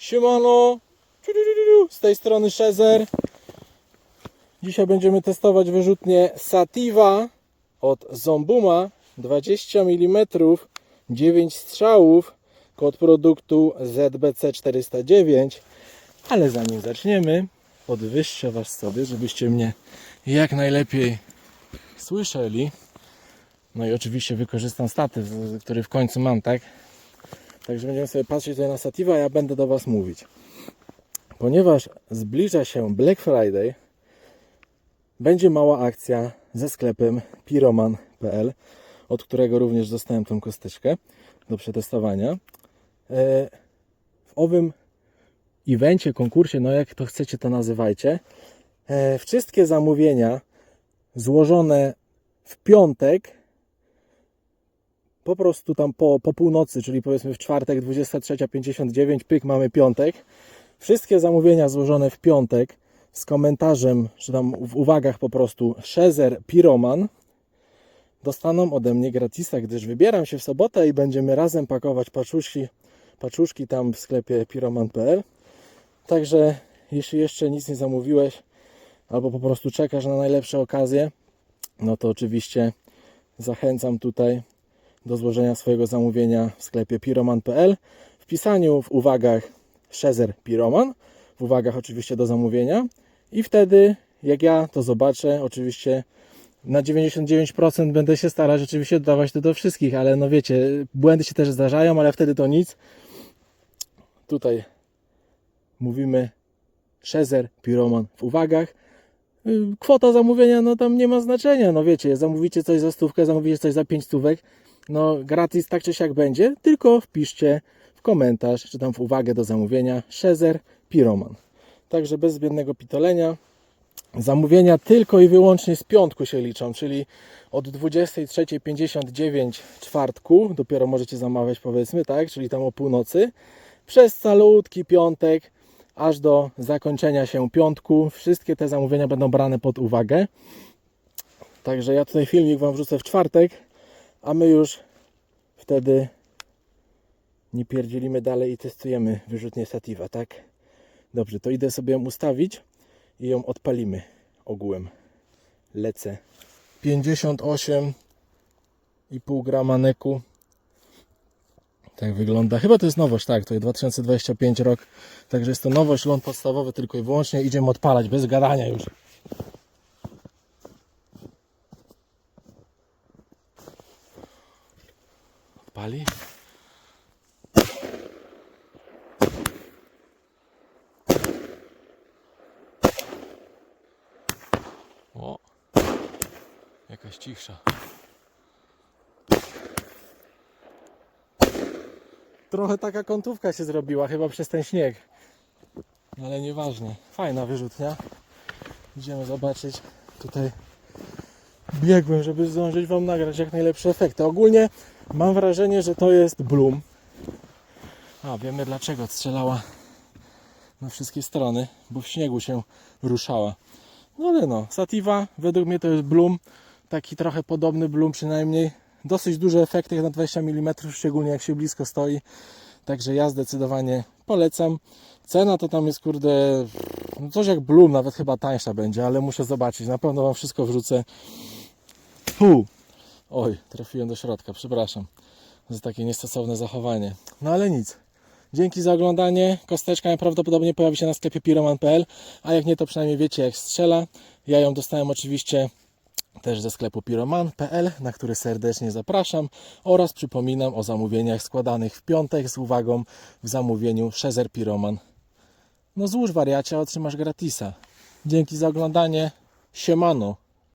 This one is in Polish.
Siemano! Z tej strony Szezer. Dzisiaj będziemy testować wyrzutnię Sativa od Zombuma 20 mm 9 strzałów kod produktu ZBC 409 ale zanim zaczniemy podwyższę Was sobie, żebyście mnie jak najlepiej słyszeli no i oczywiście wykorzystam statyw, który w końcu mam, tak? Także będziemy sobie patrzeć tutaj na Sativa, a ja będę do Was mówić. Ponieważ zbliża się Black Friday, będzie mała akcja ze sklepem piroman.pl, od którego również dostałem tą kosteczkę do przetestowania. E, W owym evencie, konkursie, no jak to chcecie to nazywajcie, e, wszystkie zamówienia złożone w piątek po prostu tam po, po północy, czyli powiedzmy w czwartek 23.59, pyk, mamy piątek. Wszystkie zamówienia złożone w piątek z komentarzem, czy tam w uwagach po prostu Szezer Piroman dostaną ode mnie gratisa, gdyż wybieram się w sobotę i będziemy razem pakować paczuszki, paczuszki tam w sklepie piroman.pl. Także jeśli jeszcze nic nie zamówiłeś, albo po prostu czekasz na najlepsze okazje, no to oczywiście zachęcam tutaj do złożenia swojego zamówienia w sklepie piroman.pl. W pisaniu w uwagach Szezer Piroman, w uwagach oczywiście do zamówienia i wtedy jak ja to zobaczę, oczywiście na 99% będę się starać rzeczywiście dodawać to do wszystkich, ale no wiecie, błędy się też zdarzają, ale wtedy to nic. Tutaj mówimy Szezer Piroman w uwagach. Kwota zamówienia, no tam nie ma znaczenia, no wiecie, zamówicie coś za stówkę, zamówicie coś za pięć stówek, no gratis tak czy siak będzie, tylko wpiszcie w komentarz, czy tam w uwagę do zamówienia Szezer Piroman. Także bez zbędnego pitolenia. Zamówienia tylko i wyłącznie z piątku się liczą, czyli od 23.59 czwartku, dopiero możecie zamawiać powiedzmy, tak, czyli tam o północy, przez calutki piątek, aż do zakończenia się piątku. Wszystkie te zamówienia będą brane pod uwagę. Także ja tutaj filmik Wam wrzucę w czwartek, a my już wtedy nie pierdzielimy dalej i testujemy wyrzutnię Sativa, tak? Dobrze, to idę sobie ją ustawić i ją odpalimy ogółem. Lecę. 58,5 grama neku. Tak wygląda. Chyba to jest nowość, tak, to jest 2025 rok. Także jest to nowość, ląd podstawowy tylko i wyłącznie. Idziemy odpalać, bez gadania już. Odpali. O, jakaś cichsza. Trochę taka kątówka się zrobiła, chyba przez ten śnieg. Ale nieważne. Fajna wyrzutnia. Idziemy zobaczyć. Tutaj biegłem, żeby zdążyć Wam nagrać jak najlepsze efekty. Ogólnie mam wrażenie, że to jest Bloom. A, wiemy dlaczego strzelała na wszystkie strony, bo w śniegu się ruszała. No ale no, Sativa według mnie to jest Bloom. Taki trochę podobny Bloom przynajmniej. Dosyć duże efekty jak na 20 mm, szczególnie jak się blisko stoi. Także ja zdecydowanie polecam. Cena to tam jest kurde, no coś jak Bloom, nawet chyba tańsza będzie, ale muszę zobaczyć. Na pewno Wam wszystko wrzucę. Fu. Oj, trafiłem do środka, przepraszam za takie niestosowne zachowanie. No ale nic. Dzięki za oglądanie. Kosteczka najprawdopodobniej pojawi się na sklepie piroman.pl, a jak nie, to przynajmniej wiecie jak strzela. Ja ją dostałem oczywiście też ze sklepu piroman.pl, na który serdecznie zapraszam oraz przypominam o zamówieniach składanych w piątek z uwagą w zamówieniu Szezer Piroman. No złóż wariacie, otrzymasz gratisa. Dzięki za oglądanie. Siemano.